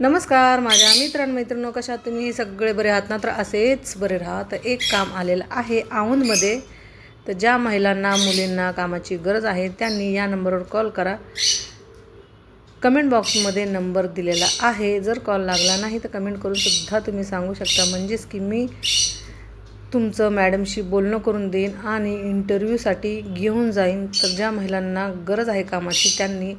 नमस्कार माझ्या मित्रांमैत्रिणींनो कशा तुम्ही? सगळे बरे आहात ना? तर असेच बरे राहा तर एक काम आलेलं आहे औंधमध्ये तर ज्या महिलांना मुलींना कामाची गरज आहे त्यांनी या नंबरवर कॉल करा. कमेंट बॉक्समध्ये नंबर दिलेला आहे. जर कॉल लागला नाही तर कमेंट करून सुद्धा तुम्ही सांगू शकता. म्हणजेच की मी तुमचं मॅडमशी बोलणं करून देईन आणि इंटरव्ह्यूसाठी घेऊन जाईन. तर ज्या महिलांना गरज आहे कामाची त्यांनी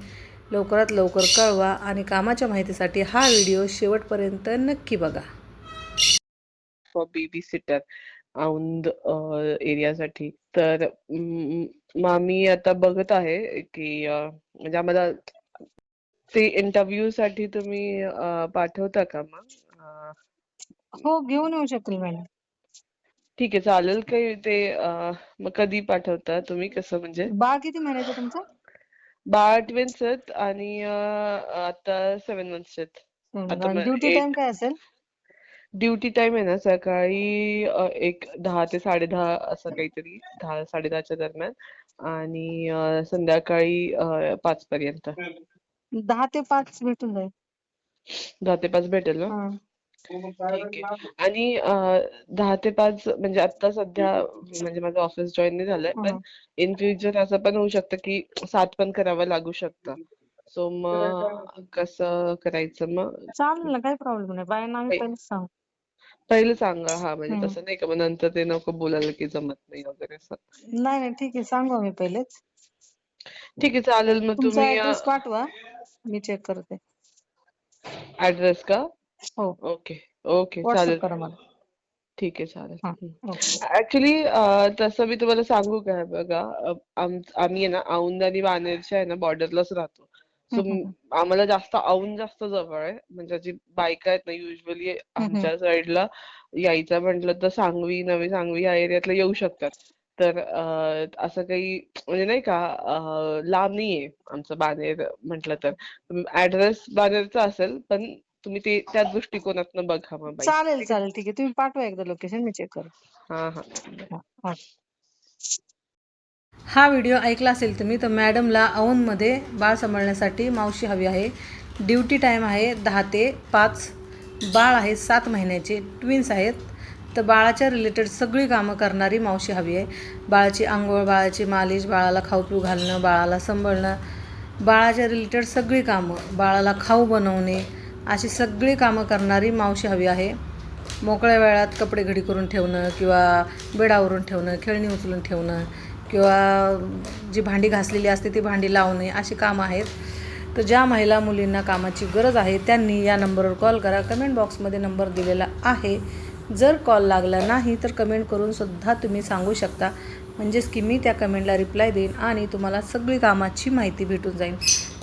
लवकरात लवकर कळवा आणि कामाच्या माहितीसाठी हा व्हिडिओ शेवटपर्यंत नक्की बघा. फॉर बेबी सिटर औंध एरियासाठी तर मग मी आता बघत आहे की म्हणजे आम्हाला ते इंटरव्ह्यू साठी तुम्ही पाठवता का मग? हो घेऊन येऊ शकेल मॅडम. ठीक आहे चालेल काही ते मग कधी पाठवता तुम्ही? कसं म्हणजे? बाळ किती महिन्याचं तुमचं? बाळ ट्विन्स आहेत आणि आता सेव्हन मंथ्स आहेत. आता मग ड्युटी टाइम काय असेल? ड्युटी टाइम आहे ना सकाळी अ, एक दहा ते साडेदहा असं काहीतरी दहा साडेदहाच्या दरम्यान आणि अ, संध्याकाळी अ, पाच पर्यंत दहा ते पाच भेटून जाईल. दहा ते पाच भेटेल ना? हा. ठीक आहे. आणि अ, दहा ते पाच म्हणजे आता सध्या म्हणजे माझं ऑफिस जॉईन नाही झालंय पण हा. इन फ्युचर असं पण होऊ शकतं की सात पण करावं लागू शकतं. सो मग कसं करायचं मग? चालेल ना काही प्रॉब्लेम नाही. बायांना आम्ही पहि- पहिलेच सांगू. पहिलं सांगा. हा म्हणजे. तसं नाही का मग नंतर ते नको बोलायला की जमत नाही वगैरे असं. नाही नाही ठीक आहे. सांगू आम्ही पहिलेच. ठीक आहे चालेल मग तुमचा तुम्ही पाठवा. मी चेक करते. ऍड्रेस का? हो. ओके ओके चालेल. करा मला. ठीक आहे चालेल. हा. ओके तसं मी तुम्हाला सांगू काय बघा अ, आम आम्ही आहे ना औंध आणि बानेरच्या आहे ना बॉर्डरलाच राहतो. सो आम्हाला जास्त औंध जास्त जवळ आहे. म्हणजे जी बायका आहेत ना युजली हम्म. आमच्या साईडला यायचं म्हटलं तर सांगवी नवी सांगवी या एरियातला येऊ शकतात. तर अ, असं काही म्हणजे नाही का अ, लांब नाहीये आमचं बानेर म्हटलं तर. ऍड्रेस बानेरचा असेल पण तुम्ही ते त्या दृष्टिकोनातनं बघा मग बाई. चालेल चालेल. ठीक आहे. तुम्ही पाठवा एकदा लोकेशन मी चेक करते. हा हा. हा. हा. व्हिडिओ ऐकला असेल तुम्ही तर मॅडमला औंधमध्ये बाळ सांभाळण्यासाठी मावशी हवी आहे. ड्युटी टाईम आहे दहा ते पाच. बाळ आहे सात महिन्याचे. ट्विन्स आहेत. तर बाळाच्या रिलेटेड सगळी कामं करणारी मावशी हवी आहे. बाळाची आंघोळ बाळाची मालिश बाळाला खाऊ पिऊ घालणं बाळाला सांभाळणं. बाळाच्या रिलेटेड सगळी कामं. बाळाला खाऊ बनवणे. अशी सगळी कामं करणारी मावशी हवी आहे. मोकळ्या वेळात कपडे घडी करून ठेवणं किंवा बेडावरून ठेवणं खेळणी उचलून ठेवणं किंवा जी भांडी घासलेली असते ती भांडी लावणे अशी कामं आहेत. तर ज्या महिला मुलींना कामाची गरज आहे त्यांनी या नंबरवर कॉल करा. कमेंट बॉक्समध्ये नंबर दिलेला आहे. जर कॉल लागला नाही तर कमेंट करून सुद्धा तुम्ही सांगू शकता. म्हणजेच की मी त्या कमेंटला रिप्लाय देईन आणि तुम्हाला सगळी कामाची माहिती भेटून जाईल.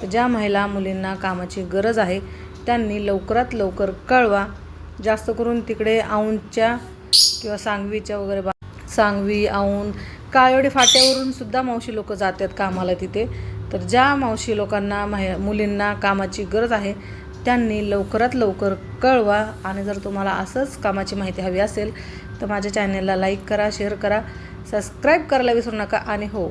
तर ज्या महिला मुलींना कामाची गरज आहे त्यांनी लवकरात लवकर कळवा. जास्त करून तिकडे औंधच्या किंवा सांगवीच्या वगैरे बा सांगवी औंध काळवडे फाट्यावरून सुद्धा मावशी लोक जातात कामाला तिथे. तर ज्या मावशी लोकांना महि मुलींना कामाची गरज आहे त्यांनी लवकरात लवकर कळवा. आणि जर तुम्हाला असंच कामाची माहिती हवी असेल तर माझ्या चॅनलला लाईक करा शेअर करा. सबस्क्राईब करायला विसरू नका. आणि हो